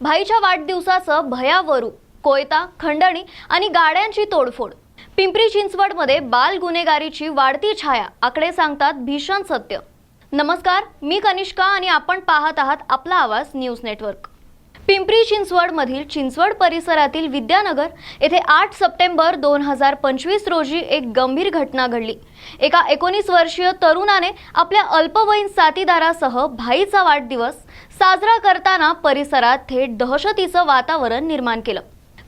भाईच्या वाढदिवसाचं भयावरू कोयता खंडणी आणि गाड्यांची तोडफोड. पिंपरी चिंचवडमध्ये बाल गुन्हेगारीची वाढती छाया आकडे सांगतात भीषण सत्य. नमस्कार मी कनिष्का आणि आपण पाहत आहात आपला आवाज न्यूज नेटवर्क. पिंपरी चिंचवडमधील चिंचवड परिसरातील विद्यानगर येथे आठ सप्टेंबर दोन हजार पंचवीस रोजी एक गंभीर घटना घडली. एका एकोणीस वर्षीय तरुणाने आपल्या अल्पवयीन साथीदारासह भाईचा वाढदिवस साजरा करताना परिसरात थेट दहशतीचं वातावरण निर्माण केलं.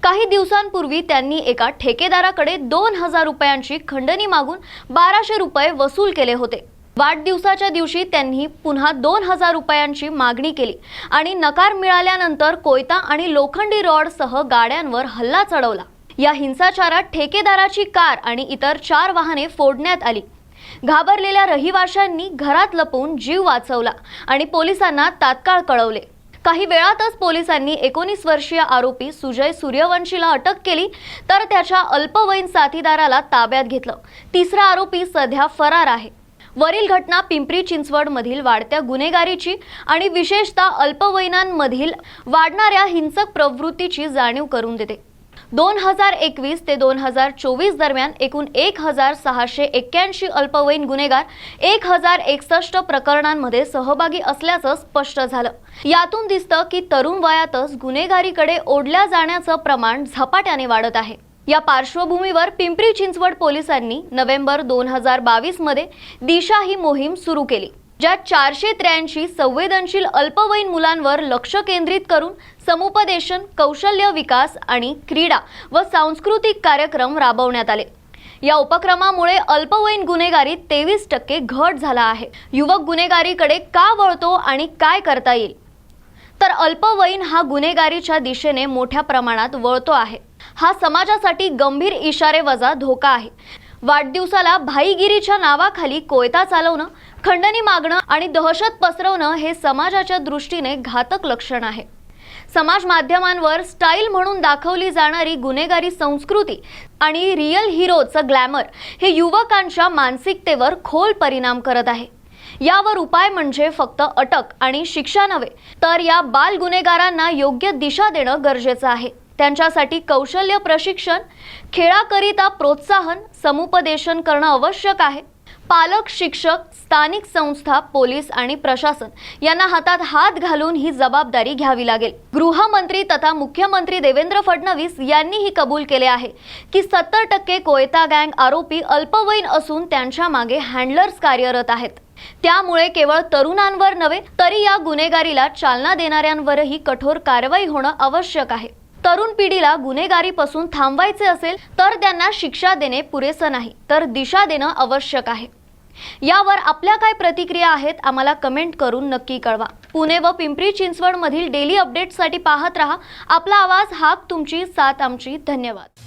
काही दिवसांपूर्वी त्यांनी एका ठेकेदाराकडे दोन हजार रुपयांची खंडणी मागून बाराशे रुपये वसूल केले होते. वाढदिवसाच्या दिवशी त्यांनी पुन्हा दोन हजार रुपयांची मागणी केली आणि नकार मिळाल्यानंतर कोयता आणि लोखंडी रॉडसह गाड्यांवर हल्ला चढवला. या हिंसाचारात ठेकेदाराची कार आणि इतर चार वाहने फोडण्यात आली. घाबरलेल्या रहिवाशांनी घरात लपवून जीव वाचवला आणि पोलिसांना तात्काळ कळवले. काही वेळातच पोलिसांनी एकोणीस वर्षीय आरोपी सुजय सूर्यवंशीला अटक केली तर त्याच्या अल्पवयीन साथीदाराला ताब्यात घेतलं. तिसरा आरोपी सध्या फरार आहे. वरील घटना पिंपरी चिंचवडमधील वाढत्या गुन्हेगारीची आणि विशेषतः अल्पवयीनांमधील वाढणाऱ्या हिंसक प्रवृत्तीची जाणीव करून देते. दोन हजार एकवीस ते दोन हजार चोवीस दरम्यान एकूण एक हजार सहाशे एक्क्याऐंशी अल्पवयीन गुन्हेगार एक हजार एकसष्ट प्रकरणांमध्ये सहभागी असल्याचं स्पष्ट झालं. यातून दिसतं की तरुण वयातच गुन्हेगारीकडे ओढल्या जाण्याचं प्रमाण झपाट्याने वाढत आहे. या पार्श्वभूमीवर पिंपरी चिंचवड पोलिसांनी नोव्हेंबर दोन हजार बावीसमध्ये दिशा ही मोहीम सुरू केली ज्यात चारशे त्र्याऐंशी संवेदनशील अल्पवयीन मुलांवर लक्ष केंद्रित करून समुपदेशन कौशल्य विकास आणि क्रीडा व सांस्कृतिक कार्यक्रम राबवण्यात आले. या उपक्रमामुळे अल्पवयीन गुन्हेगारीत तेवीस टक्के घट झाला आहे. युवक गुन्हेगारीकडे का वळतो आणि काय करता येईल? तर अल्पवयीन हा गुन्हेगारीच्या दिशेने मोठ्या प्रमाणात वळतो आहे. हा समाजासाठी गंभीर इशारे वजा धोका आहे. वाढदिवसाला भाईगिरीच्या नावाखाली कोयता चालवणं खंडणी मागणं आणि दहशत पसरवणं हे समाजाच्या दृष्टीने घातक लक्षण आहे. समाज माध्यमांवर स्टाईल म्हणून दाखवली जाणारी गुन्हेगारी संस्कृती आणि रिअल हिरोचं ग्लॅमर हे युवकांच्या मानसिकतेवर खोल परिणाम करत आहे. यावर उपाय म्हणजे फक्त अटक आणि शिक्षा नव्हे तर या बाल गुन्हेगारांना योग्य दिशा देणं गरजेचं आहे. त्यांच्यासाठी कौशल्य प्रशिक्षण खेळाकरिता प्रोत्साहन समुपदेशन करणं आवश्यक आहे. पालक शिक्षक स्थानिक संस्था पोलीस आणि प्रशासन यांना हातात हात घालून ही जबाबदारी घ्यावी लागेल. गृहमंत्री तथा मुख्यमंत्री देवेंद्र फडणवीस यांनीही कबूल केले आहे की सत्तर टक्के कोयता गँग आरोपी अल्पवयीन असून त्यांच्या मागे हँडलर्स कार्यरत आहेत. त्यामुळे केवळ तरुणांवर नव्हे तरी या गुन्हेगारीला चालना देणाऱ्यांवरही कठोर कारवाई होणं आवश्यक आहे. तरुण पिढीला गुन्हेगारीपासून थांबवायचे असेल तर त्यांना शिक्षा देणे पुरेसं नाही तर दिशा देणं आवश्यक आहे. यावर आपल्या काय प्रतिक्रिया आहेत आम्हाला कमेंट करून नक्की कळवा. पुणे व पिंपरी चिंचवडमधील डेली अपडेटसाठी पाहत रहा. आपला आवाज हाक तुमची साथ आमची. धन्यवाद.